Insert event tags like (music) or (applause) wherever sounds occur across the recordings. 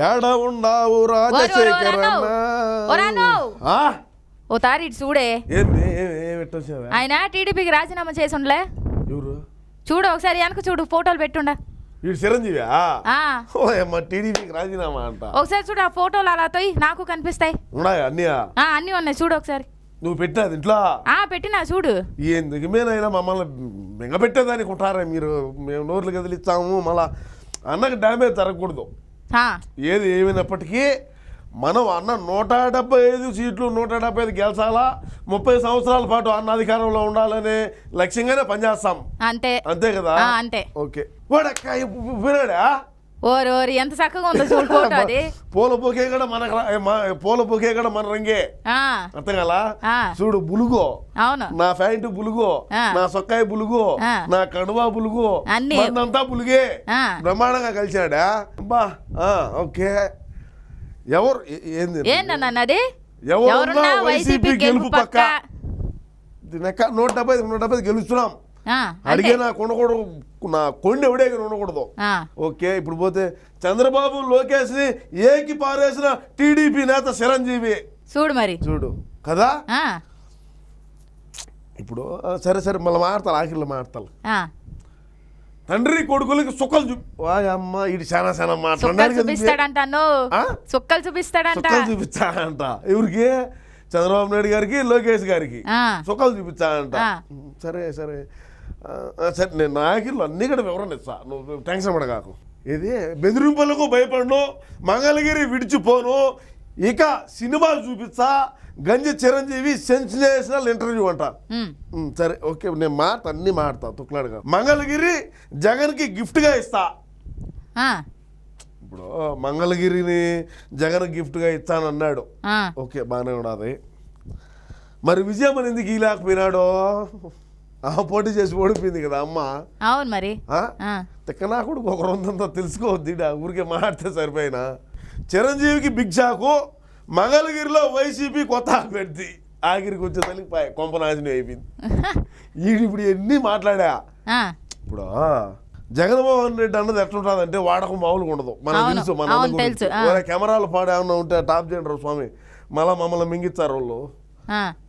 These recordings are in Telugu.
ఏడ ఉండవు రాజశేఖర్ ఓరు, ఓరు, ఓరు, అన్నో. ఆ? ఓ తారి చూడే. ఆయన టీడీపీకి రాజీనామా చేసి ఉండలే చూడు ఒకసారి వెనక చూడు ఫోటోలు పెట్టుండ. వీడు చిరంజీవి? ఓయమ్మ టీడీపీకి రాజీనామా అంట. ఒకసారి చూడు ఆ ఫోటోలు అలా తోయి నాకు కనిపిస్తాయి. ఉన్నాయా అన్నయ్య ఆ, అన్నీ ఉన్నాయి చూడు ఒకసారి. నువ్వు పెట్టాది ఇంట్లో ఆ పెట్టినా చూడు. ఎందుకు మీనైనా మమ్మల్ని మింగ పెట్టేదానికి ఉంటారా మీరు? మేము నోర్లు కదిలిస్తాము మళ్ళా అన్నకి డ్యామేజ్ జరగకూడదు. ఏది ఏమైనప్పటికీ మనం అన్న నూట డెబ్బై ఐదు సీట్లు నూట డెబ్బై ఐదు గెలిచాలా? ముప్పై సంవత్సరాల పాటు అన్న అధికారంలో ఉండాలనే లక్ష్యంగానే పనిచేస్తాం. అంతే. అంతే కదా? అంతే. ఓకే. వాడక్క ఓరి ఓరి ఎంత చక్కగా ఉందో చూడు ఫోటో అది. పూల బొకే కూడా మనకు రా- ఏ, మా- పూల బొకే కూడా మన రంగే. అర్థం కదా. చూడు బులుగో. అవును. నా ప్యాంటు బులుగు. నా సొక్కాయి బులుగు. నా కడువా బులుగు. అన్నీ. మందంతా బులుగే. బ్రహ్మాండంగా కలిశాడా? బా ఆ, ఓకే. ఎవరు? ఏంది? ఏందన్న అది ఎవరున్నా వైసీపీ గెలుపు పక్క. నూట డెబ్బై నూట డెబ్బై గెలుస్తున్నాం. అడిగే. నాకు ఉండకూడదు నా కొండ ఎవడే ఉండకూడదు ఓకే ఇప్పుడు పోతే చంద్రబాబు లోకేష్ని ఏకి పారేసిన టీడీపీ నేత చిరంజీవి. చూడు మరి. చూడు. కదా? ఇప్పుడు సరే సరే మళ్ళీ మాడతాను ఆఖరిలో మాడతాను ఆ. తండ్రి కొడుకులకి సుక్కలు చూ అమ్మ ఇది చాలా చాలా చూపిస్తాడంట ఆ? సుక్కలు చూపిస్తాడంట. చూపించాడంట ఎవరికి? చంద్రబాబు నాయుడు గారికి లోకేష్ గారికి. సుఖాలు చూపించాడంట ఆ. సరే సరే. సరే నేను నాయకులు అన్నీ కూడా వివరణ ఇస్తా నువ్వు టెన్షన్ పడగాకు ఇది బెదిరింపులకు భయపడను మంగళగిరి విడిచిపోను. ఇక సినిమాలు చూపించా గంజి చిరంజీవి సెన్సేషనల్ ఇంటర్వ్యూ అంట. సరే ఓకే నేను మాట అన్ని మాడతా తుక్లాడుగా మంగళగిరి జగన్కి గిఫ్ట్గా ఇస్తా. ఇప్పుడు మంగళగిరిని జగన్ గిఫ్ట్గా ఇస్తానన్నాడు. ఓకే బాగానే ఉన్నది. మరి విజయం అని ఎందుకు ఇలాకపోయినాడో పోటీ చేసి ఓడిపోయింది కదా అమ్మ. అవును మరి. తిక్కనా కొడుకు ఒక రొందంతా తెలుసుకోవద్దు ఈడ ఊరికే మాట్లాడితే సరిపోయినా. చిరంజీవికి బిగ్ షాకు మంగళగిరిలో వైసీపీ కొత్త అభ్యర్థి ఆఖరికి వచ్చే పాయ కొంపనాశనం అయిపోయింది. (laughs) ఈడు ఇప్పుడు ఎన్ని మాట్లాడా? ఇప్పుడు? జగన్మోహన్ రెడ్డి అన్నది ఎట్లుంటుందంటే వాడకం మామూలుగా ఉండదు. మనకు అవును, తెలుసు మన. తెలుసు. ఒరే కెమెరాలు పాడు ఏమన్నా ఉంటే టాప్ చేయండి స్వామి. మళ్ళా మమ్మల్ని మింగిస్తారు వాళ్ళు.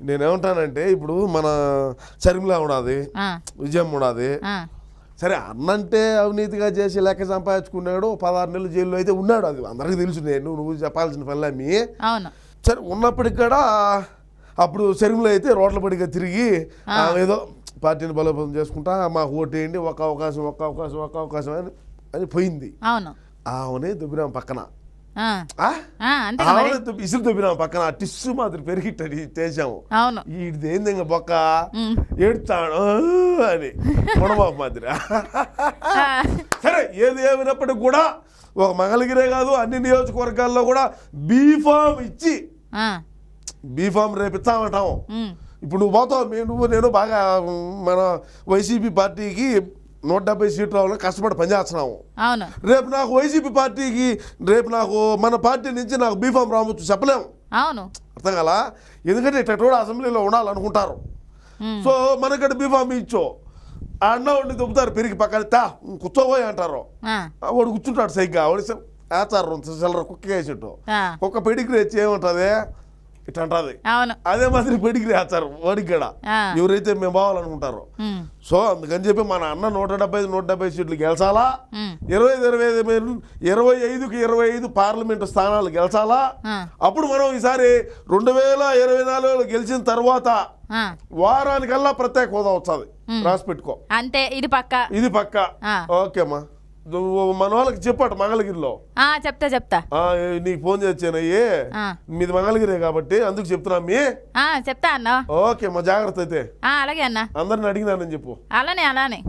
నేనేమంటానంటే ఇప్పుడు మన షర్మిల ఉన్నది విజయం ఉన్నది. సరే అన్నంటే అవినీతిగా చేసి లెక్క సంపాదించుకున్నాడు పదహారు నెలలు జైల్లో అయితే ఉన్నాడు. అది అందరికీ తెలుసు నేను నువ్వు చెప్పాల్సిన పనులమ్మి అవును. సరే ఉన్నప్పటికి కూడా అప్పుడు శర్మిల అయితే రోడ్ల పడిగా తిరిగి ఏదో పార్టీని బలోపేతం చేసుకుంటా మాకు ఓటేయండి ఒక అవకాశం ఒక అవకాశం ఒక అవకాశం అని అని పోయింది. అవును. ఆమెనే దుబ్బినాం పక్కన. ఇసురు దుబ్బినాం పక్కన టిస్సు మాదిరి పెరిగిట్టని చేసాము అవును. ఈడిది ఏంది ఇంక బొక్క. ఏడుతాడు అని. మునబాబు మాదిరి. సరే ఏది ఏమైనప్పటికి కూడా ఒక మంగళగిరే కాదు అన్ని నియోజకవర్గాల్లో కూడా బీఫామ్ ఇచ్చి బీఫామ్ రేపు ఇస్తామంటాము ఉమ్, ఇప్పుడు నువ్వు పోతావు నువ్వు నేను బాగా మన వైసీపీ పార్టీకి నూట డెబ్బై సీట్లు రావాలని కష్టపడి పనిచేస్తున్నాము. అవును. రేపు నాకు వైసీపీ పార్టీకి రేపు నాకు మన పార్టీ నుంచి నాకు బీఫామ్ రావచ్చు చెప్పలేము. అవును. అర్థం కదా ఎందుకంటే ఇట్లా అసెంబ్లీలో ఉండాలనుకుంటారు. సో మనకడ బీఫామ్ ఇచ్చో ఆ అన్న ఉండి దుబ్బుతారు పెరిగి పక్కన తా కూర్చోబోయి అంటారు. వాడు కూర్చుంటాడు సైగ్గా వాడు వేస్తారు చిల్లర కుక్క వేసిట్టు. కుక్క పెడిగ్రీ వచ్చి ఏముంటుంది? ఇట్లా అంటుంది అదే మాదిరి పెడిగ్రీ వేస్తారు వాడికి కూడా. ఎవరైతే మేము బావాలనుకుంటారో. ఉమ్, సో అందుకని చెప్పి మన అన్న నూట డెబ్బై ఐదు నూట డెబ్బై సీట్లు గెలిచాలా? ఇరవై ఇరవై ఐదు ఇరవై ఐదుకి ఇరవై ఐదు పార్లమెంటు స్థానాలు గెలిచాలా? అప్పుడు మనం ఈసారి రెండు వేల ఇరవై నాలుగులో గెలిచిన తర్వాత వారానికల్లా ప్రత్యేక హోదా వస్తుంది. రాసి పెట్టుకో. అంతే ఇది పక్క. ఇది పక్క. ఓకేమ్మా నువ్వు మన వాళ్ళకి చెప్పట మంగళగిరిలో. ఆ, చెప్తా చెప్తా. నీకు ఫోన్ చేసానయ్యి మీది మంగళగిరే కాబట్టి అందుకు చెప్తున్నా మీ ఆ, చెప్తా అన్న. ఓకే మా జాగ్రత్త అయితే. ఆ, అలాగే అన్న. అందరిని అడిగినానని చెప్పు. అలానే అలానే.